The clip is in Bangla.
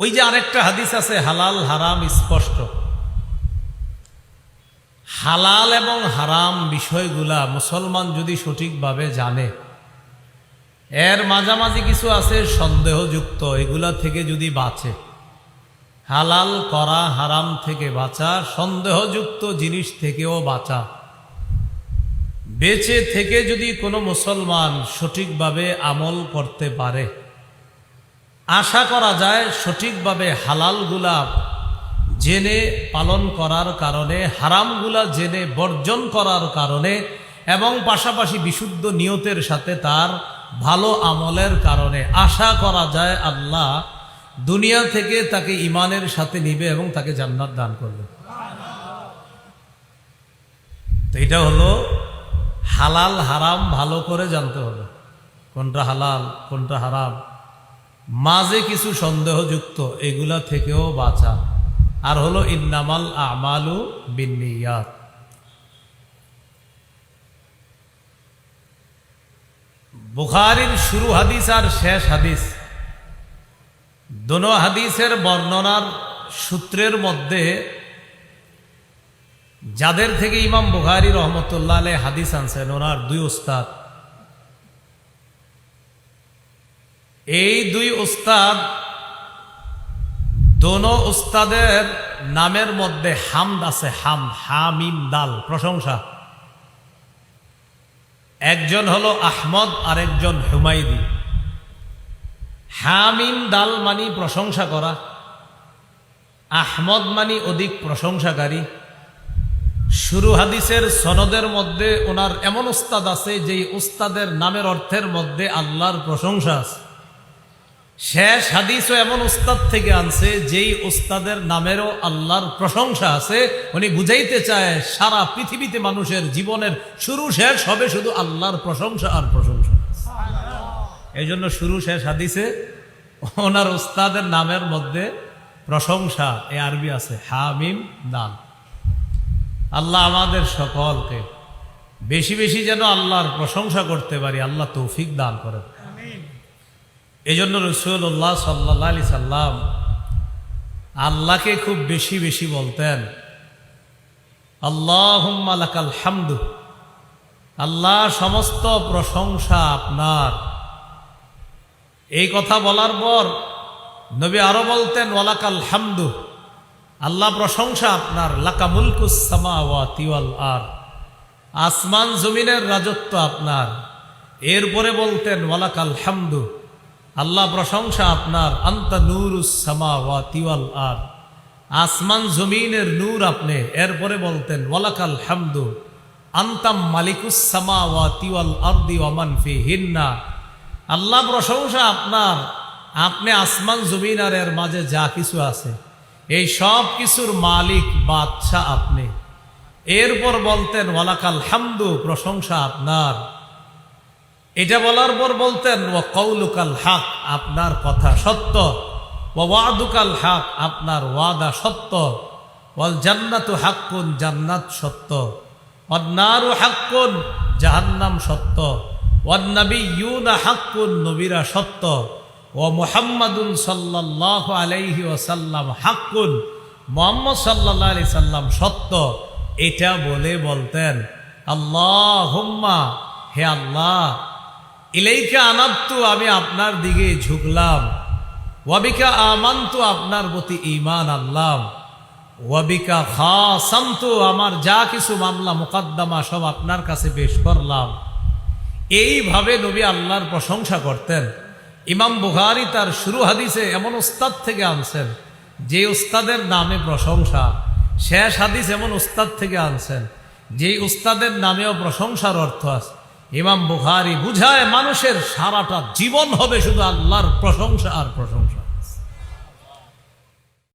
ওই যে আরেকটা হাদিস আছে, হালাল, হারাম, স্পষ্ট। হালাল এবং হারাম বিষয়গুলা মুসলমান যদি সঠিকভাবে জানে, এর মাঝামাঝি কিছু আছে সন্দেহযুক্ত, এগুলা থেকে যদি বাঁচে। হালাল করা, হারাম থেকে বাঁচা, সন্দেহযুক্ত জিনিস থেকেও বাঁচা। বেঁচে থেকে যদি কোনো মুসলমান সঠিকভাবে আমল করতে পারে আশা করা যায় সঠিকভাবে হালালগুলা জেনে পালন করার কারণে, হারামগুলা জেনে বর্জন করার কারণে, এবং পাশাপাশি বিশুদ্ধ নিয়তের সাথে তার ভালো আমলের কারণে। আশা করা যায় আল্লাহ দুনিয়া থেকে তাকে ইমানের সাথে নিবে এবং তাকে জান্নাত দান করবে। তো এটা হলো হালাল হারাম ভালো করে জানতে হবে। কোনটা হালাল, কোনটা হারাম। মাঝে কিছু সন্দেহযুক্ত, এগুলা থেকেও বাঁচা। আর হলো, ইন্নামাল আমালু বিনিয়াত বুখারির শুরু হাদিস আর শেষ হাদিস। দোনো হাদিসের বর্ণনার সূত্রের মধ্যে যাদের থেকে ইমাম বুখারি রহমতুল্লাহ আলাই হাদিস আনছেন, ওনার দুই উস্তাদ। এই দুই উস্তাদ দোনো উস্তাদের নামের মধ্যে হামদ আছে, হাম, হামিম দাল, প্রশংসা। একজন হলো আহমদ আর একজন হুমায়দি। হামিম দাল মানি প্রশংসা করা, আহমদ মানি অধিক প্রশংসাকারী। শুরু হাদিসের সনদের মধ্যে ওনার এমন উস্তাদ আছে যেই উস্তাদের নামের অর্থের মধ্যে আল্লাহর প্রশংসা আছে। শেষ হাদিসও এমন উস্তাদ থেকে আনছে, যেই উস্তাদের নামেরও আল্লাহর প্রশংসা আছে। উনি বুঝাইতে চায়, সারা পৃথিবীতে মানুষের জীবনের শুরু শেষ হবে শুধু আল্লাহর প্রশংসা আর প্রশংসা। এই জন্য শুরু শেষ হাদিসে ওনার উস্তাদের নামের মধ্যে প্রশংসা, এ আরবি আছে, হামিম দান। আল্লাহ আমাদের সকলকে বেশি বেশি যেন আল্লাহর প্রশংসা করতে পারি, আল্লাহ তৌফিক দান করেন। এই জন্য রসুল্লাহ সাল্লাহ আলি সাল্লাম আল্লাহকে খুব বেশি বেশি বলতেন আল্লাহ হামদু আল্লাহ সমস্ত প্রশংসা আপনার। এই কথা বলার পর নবী আরও বলতেন ওয়ালাকাল হামদু, আল্লাহ প্রশংসা আপনার, লাকা মুলকুসামা ওয়া তিওয়াল আর আসমান জমিনের রাজত্ব আপনার। এরপরে বলতেন ওয়ালাকাল হামদু আল্লাহ প্রশংসা আপনার, আন্তা তিওয়াল আর আসমান জমিনের নূর আপনি। এরপরে বলতেন, ওয়ালাকাল হামদু, আন্তাম তিওয়াল আরদি ওয়ামান ফি হিন্না আল্লাহ প্রশংসা আপনার, আপনি আসমান জমিন আর এর মাঝে যা কিছু আছে, এই সব কিছুর মালিক বাদশাহ আপনি। এরপর বলতেন, ওয়ালাকাল হামদু, প্রশংসা আপনার। এটা বলার পর বলতেন ও কৌলুকাল হাক আপনার কথা সত্য। ও ওয়াদুকাল হাক আপনার ওয়াদা সত্য। ওয়াল জান্নাতু হাক্কুন জান্নাত সত্য। অন্নারু হাক্কুন জাহান্নাম সত্য। ওয়ান্নাবি ইউনা হাক্কুন নবীরা সত্য। ও মোহাম্মদুল সাল্লাহ আলাইহি ওসাল্লাম হাক্কুন মোহাম্মদ সাল্লাহ আলি সাল্লাম সত্য। এটা বলে বলতেন আল্লাহ হুম্মা হে আল্লাহ ইলাইকা আনাত্তু আমি আপনার দিকে ঝুঁকলাম। ওয়াবিকা আমান্তু, আপনার প্রতি ইমান আনলাম। ওয়াবিকা খাসান্তু আমার যা কিছু মামলা মোকদ্দমা, সব আপনার কাছে পেশ করলাম। এইভাবে নবী আল্লাহর প্রশংসা করতেন। ইমাম বুখারি তার শুরু হাদিসে এমন উস্তাদ থেকে আনছেন, যে উস্তাদের নামে প্রশংসা। শেষ হাদিস এমন উস্তাদ থেকে আনছেন যেই উস্তাদের নামেও প্রশংসার অর্থ আছে। ইমাম বুখারি বুঝায় মানুষের সারাটা জীবন হবে শুধু আল্লাহর প্রশংসা আর প্রশংসা।